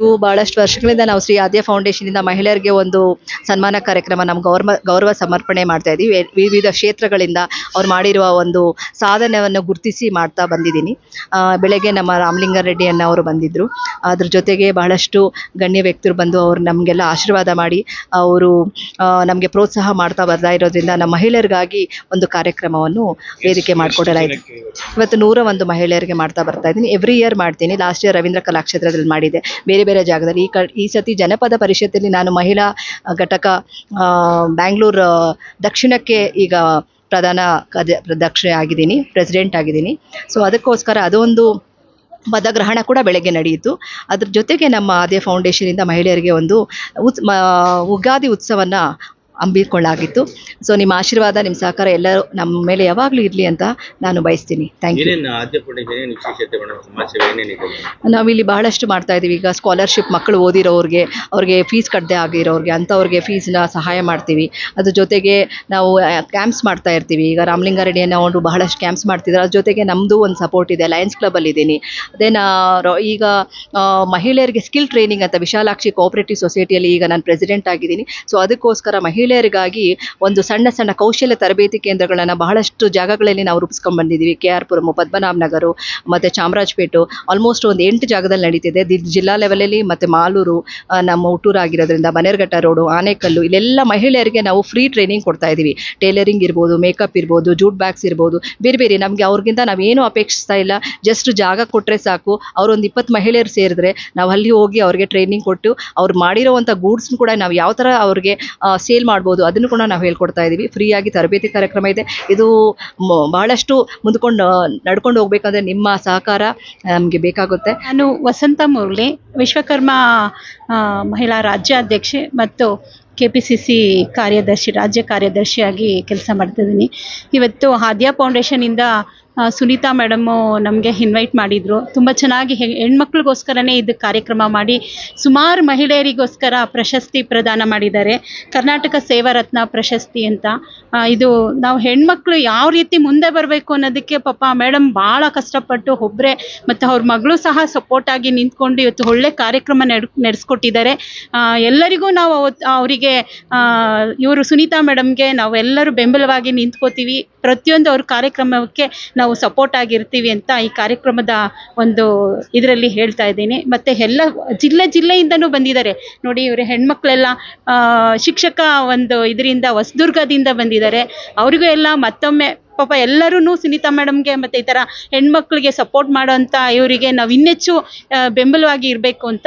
ಇದು ಬಹಳಷ್ಟು ವರ್ಷಗಳಿಂದ ನಾವು ಶ್ರೀ ಆದ್ಯ ಫೌಂಡೇಶನಿಂದ ಮಹಿಳೆಯರಿಗೆ ಒಂದು ಸನ್ಮಾನ ಕಾರ್ಯಕ್ರಮ ನಮ್ಮ ಗೌರವ ಗೌರವ ಸಮರ್ಪಣೆ ಮಾಡ್ತಾ ಇದ್ದೀವಿ ವಿವಿಧ ಕ್ಷೇತ್ರಗಳಿಂದ ಅವ್ರು ಮಾಡಿರುವ ಒಂದು ಸಾಧನೆಯನ್ನು ಗುರುತಿಸಿ ಮಾಡ್ತಾ ಬಂದಿದ್ದೀನಿ. ಆ, ಬೆಳಗ್ಗೆ ನಮ್ಮ ರಾಮಲಿಂಗಾರೆಡ್ಡಿ ಅಣ್ಣ ಅವರು ಬಂದಿದ್ದರು ಅದ್ರ ಜೊತೆಗೆ ಬಹಳಷ್ಟು ಗಣ್ಯ ವ್ಯಕ್ತರು ಬಂದು ಅವ್ರು ನಮಗೆಲ್ಲ ಆಶೀರ್ವಾದ ಮಾಡಿ ಅವರು ನಮಗೆ ಪ್ರೋತ್ಸಾಹ ಮಾಡ್ತಾ ಬರ್ತಾ ಇರೋದ್ರಿಂದ ನಮ್ಮ ಮಹಿಳೆಯರಿಗಾಗಿ ಒಂದು ಕಾರ್ಯಕ್ರಮವನ್ನು ವೇದಿಕೆ ಮಾಡಿಕೊಡಲಾಯಿತು. ಇವತ್ತು? ನೂರ ಒಂದು ಮಹಿಳೆಯರಿಗೆ ಮಾಡ್ತಾ ಬರ್ತಾ ಇದ್ದೀನಿ. ಎವ್ರಿ ಇಯರ್ ಮಾಡ್ತೀನಿ. ಲಾಸ್ಟ್ ಇಯರ್ ರವೀಂದ್ರ ಕಲಾಕ್ಷೇತ್ರದಲ್ಲಿ ಮಾಡಿದೆ. ಬೇರೆ ಬೇರೆ ಜಾಗದಲ್ಲಿ. ಈ ಕ ಈ ಸತಿ ಜನಪದ ಪರಿಷತ್ತಲ್ಲಿ ನಾನು ಮಹಿಳಾ ಘಟಕ ಬ್ಯಾಂಗ್ಳೂರು ದಕ್ಷಿಣಕ್ಕೆ ಈಗ ಪ್ರಧಾನ ದಕ್ಷಿಣ ಆಗಿದ್ದೀನಿ, ಪ್ರೆಸಿಡೆಂಟ್ ಆಗಿದ್ದೀನಿ. ಸೊ ಅದಕ್ಕೋಸ್ಕರ ಅದೊಂದು ಪದಗ್ರಹಣ ಕೂಡ ಬೆಳಗ್ಗೆ ನಡೆಯಿತು. ಅದ್ರ ಜೊತೆಗೆ ನಮ್ಮ ಅದೇ ಫೌಂಡೇಶನಿಂದ ಮಹಿಳೆಯರಿಗೆ ಒಂದು ಉತ್ ಮ ಉಗಾದಿ ಉತ್ಸವನ ಹಮ್ಮಿಕೊಳ್ಳಾಗಿತ್ತು ಸೊ ನಿಮ್ಮ ಆಶೀರ್ವಾದ ನಿಮ್ಮ ಸಹಕಾರ ಎಲ್ಲರೂ ನಮ್ಮ ಮೇಲೆ ಯಾವಾಗಲೂ ಇರಲಿ ಅಂತ ನಾನು ಬಯಸ್ತೀನಿ. ಥ್ಯಾಂಕ್ ಯು ಏನೇನು ಆದ್ಯ ಫೌಂಡೇಶನ್ ಏನೇನು ವಿಶೇಷತೆ ಮೇಡಮ್ ಸಮಾಜ ಸೇವೆ ಏನೇನಿದೆ ಮೇಡಮ್ ನಾವಿಲ್ಲಿ ಬಹಳಷ್ಟು ಮಾಡ್ತಾ ಇದ್ದೀವಿ ಈಗ ಸ್ಕಾಲರ್ಶಿಪ್ ಮಕ್ಕಳು ಓದಿರೋರಿಗೆ ಅವ್ರಿಗೆ ಫೀಸ್ ಕಟ್ಟದೆ ಆಗಿರೋರಿಗೆ ಅಂಥವ್ರಿಗೆ ಫೀಸ್ನ ಸಹಾಯ ಮಾಡ್ತೀವಿ. ಅದ್ರ ಜೊತೆಗೆ ನಾವು ಕ್ಯಾಂಪ್ಸ್ ಮಾಡ್ತಾ ಇರ್ತೀವಿ. ಈಗ ರಾಮಲಿಂಗಾರೆಡ್ಡಿಯನ್ನು ಅವರು ಬಹಳಷ್ಟು ಕ್ಯಾಂಪ್ಸ್ ಮಾಡ್ತಿದ್ರು. ಅದ್ರ ಜೊತೆಗೆ ನಮ್ಮದು ಒಂದು ಸಪೋರ್ಟ್ ಇದೆ. ಲಯನ್ಸ್ ಕ್ಲಬ್ಬಲ್ಲಿ ಇದ್ದೀನಿ ದೆನ್ ಈಗ ಮಹಿಳೆಯರಿಗೆ ಸ್ಕಿಲ್ ಟ್ರೈನಿಂಗ್ ಅಂತ ವಿಶಾಲಾಕ್ಷಿ ಕೋಆಪರೇಟಿವ್ ಸೊಸೈಟಿಯಲ್ಲಿ ಈಗ ನಾನು ಪ್ರೆಸಿಡೆಂಟ್ ಆಗಿದ್ದೀನಿ. ಸೊ ಅದಕ್ಕೋಸ್ಕರ ಮಹಿಳೆಯರಿಗಾಗಿ ಒಂದು ಸಣ್ಣ ಸಣ್ಣ ಕೌಶಲ್ಯ ತರಬೇತಿ ಕೇಂದ್ರಗಳನ್ನು ಬಹಳಷ್ಟು ಜಾಗಗಳಲ್ಲಿ ನಾವು ರೂಪಿಸ್ಕೊಂಡು ಬಂದಿದ್ದೀವಿ. ಕೆ ಆರ್ ಪುರಮು ಪದ್ಮನಾಭ ನಗರು ಮತ್ತು ಚಾಮರಾಜಪೇಟು. ಆಲ್ಮೋಸ್ಟ್ ಒಂದು ಎಂಟು ಜಾಗದಲ್ಲಿ ನಡೀತಿದೆ. ಜಿಲ್ಲಾ ಲೆವೆಲಲ್ಲಿ ಮತ್ತು ಮಾಲೂರು ನಮ್ಮ ಹುಟ್ಟೂರಾಗಿರೋದ್ರಿಂದ ಬನ್ನೇರ್ಘಟ್ಟ ರೋಡು, ಆನೆಕಲ್ಲು ಇಲ್ಲೆಲ್ಲ ಮಹಿಳೆಯರಿಗೆ ನಾವು ಫ್ರೀ ಟ್ರೈನಿಂಗ್ ಕೊಡ್ತಾ ಇದ್ದೀವಿ. ಟೇಲರಿಂಗ್ ಇರ್ಬೋದು ಮೇಕಪ್ ಇರ್ಬೋದು ಜೂಟ್ ಬ್ಯಾಗ್ಸ್ ಇರ್ಬೋದು, ಬೇರೆ ಬೇರೆ. ನಮಗೆ ಅವ್ರಿಗಿಂತ ನಾವೇನು ಅಪೇಕ್ಷಿಸ್ತಾ ಇಲ್ಲ. ಜಸ್ಟ್ ಜಾಗ ಕೊಟ್ಟರೆ ಸಾಕು. ಅವರೊಂದು ಇಪ್ಪತ್ತು ಮಹಿಳೆಯರು ಸೇರಿದ್ರೆ ನಾವು ಅಲ್ಲಿ ಹೋಗಿ ಅವ್ರಿಗೆ ಟ್ರೈನಿಂಗ್ ಕೊಟ್ಟು ಅವ್ರು ಮಾಡಿರೋವಂಥ ಗೂಡ್ಸ್ನ ಕೂಡ ನಾವು ಯಾವ ಥರ ಅವ್ರಿಗೆ ಸೇಲ್ ಮಾಡ್ಬೋದು. ಅದನ್ನು ಕೂಡ ನಾವು ಹೇಳ್ಕೊಡ್ತಾ ಇದ್ದೀವಿ ಫ್ರೀಯಾಗಿ ತರಬೇತಿ ಕಾರ್ಯಕ್ರಮ ಇದೆ. ಇದು ಬಹಳಷ್ಟು ಮುಂದ್ಕೊಂಡು ನಡ್ಕೊಂಡು ಹೋಗ್ಬೇಕಂದ್ರೆ ನಿಮ್ಮ ಸಹಕಾರ ನಮಗೆ ಬೇಕಾಗುತ್ತೆ. ನಾನು ವಸಂತ ಮುರಳಿ, ವಿಶ್ವಕರ್ಮ ಮಹಿಳಾ ರಾಜ್ಯಾಧ್ಯಕ್ಷೆ ಮತ್ತು ಕೆ ಪಿ ಸಿ ಸಿ ಕಾರ್ಯದರ್ಶಿ, ರಾಜ್ಯ ಕಾರ್ಯದರ್ಶಿಯಾಗಿ ಕೆಲಸ ಮಾಡ್ತಿದ್ದೀನಿ. ಇವತ್ತು ಹಾದ್ಯಾ ಫೌಂಡೇಶನಿಂದ ಸುನೀತಾ ಮೇಡಮ್ಮು ನಮಗೆ ಇನ್ವೈಟ್ ಮಾಡಿದರು. ತುಂಬ ಚೆನ್ನಾಗಿ ಹೆಣ್ಮಕ್ಳಿಗೋಸ್ಕರನೇ ಇದು ಕಾರ್ಯಕ್ರಮ ಮಾಡಿ, ಸುಮಾರು ಮಹಿಳೆಯರಿಗೋಸ್ಕರ ಪ್ರಶಸ್ತಿ ಪ್ರದಾನ ಮಾಡಿದ್ದಾರೆ. ಕರ್ನಾಟಕ ಸೇವಾ ರತ್ನ ಪ್ರಶಸ್ತಿ ಅಂತ. ಇದು ನಾವು ಹೆಣ್ಮಕ್ಳು ಯಾವ ರೀತಿ ಮುಂದೆ ಬರಬೇಕು ಅನ್ನೋದಕ್ಕೆ ಪಾಪ ಮೇಡಮ್ ಭಾಳ ಕಷ್ಟಪಟ್ಟು ಒಬ್ಬರೇ ಮತ್ತು ಅವ್ರ ಮಗಳು ಸಹ ಸಪೋರ್ಟ್ ಆಗಿ ನಿಂತ್ಕೊಂಡು ಇವತ್ತು ಒಳ್ಳೆ ಕಾರ್ಯಕ್ರಮ ನಡ್, ನಡೆಸ್ಕೊಟ್ಟಿದ್ದಾರೆ. ಎಲ್ಲರಿಗೂ ನಾವು ಅವರಿಗೆ ಇವರು ಸುನೀತಾ ಮೇಡಮ್ಗೆ ನಾವೆಲ್ಲರೂ ಬೆಂಬಲವಾಗಿ ನಿಂತ್ಕೋತೀವಿ. ಪ್ರತಿಯೊಂದು ಅವ್ರ ಕಾರ್ಯಕ್ರಮಕ್ಕೆ ನಾವು ಸಪೋರ್ಟ್ ಆಗಿರ್ತೀವಿ ಅಂತ ಈ ಕಾರ್ಯಕ್ರಮದ ಒಂದು ಇದರಲ್ಲಿ ಹೇಳ್ತಾ ಇದ್ದೀನಿ. ಮತ್ತು ಎಲ್ಲ ಜಿಲ್ಲೆ ಜಿಲ್ಲೆಯಿಂದನೂ ಬಂದಿದ್ದಾರೆ. ನೋಡಿ, ಇವರು ಹೆಣ್ಮಕ್ಳೆಲ್ಲ ಶಿಕ್ಷಕ ಒಂದು ಇದರಿಂದ, ಹೊಸದುರ್ಗದಿಂದ ಬಂದಿದ್ದಾರೆ. ಅವರಿಗೂ ಎಲ್ಲ ಮತ್ತೊಮ್ಮೆ, ಪಾಪ ಎಲ್ಲರೂ ಸುನೀತಾ ಮೇಡಮ್ಗೆ ಮತ್ತು ಈ ಥರ ಹೆಣ್ಮಕ್ಳಿಗೆ ಸಪೋರ್ಟ್ ಮಾಡೋಂಥ ಇವರಿಗೆ ನಾವು ಇನ್ನೆಚ್ಚು ಬೆಂಬಲವಾಗಿ ಇರಬೇಕು ಅಂತ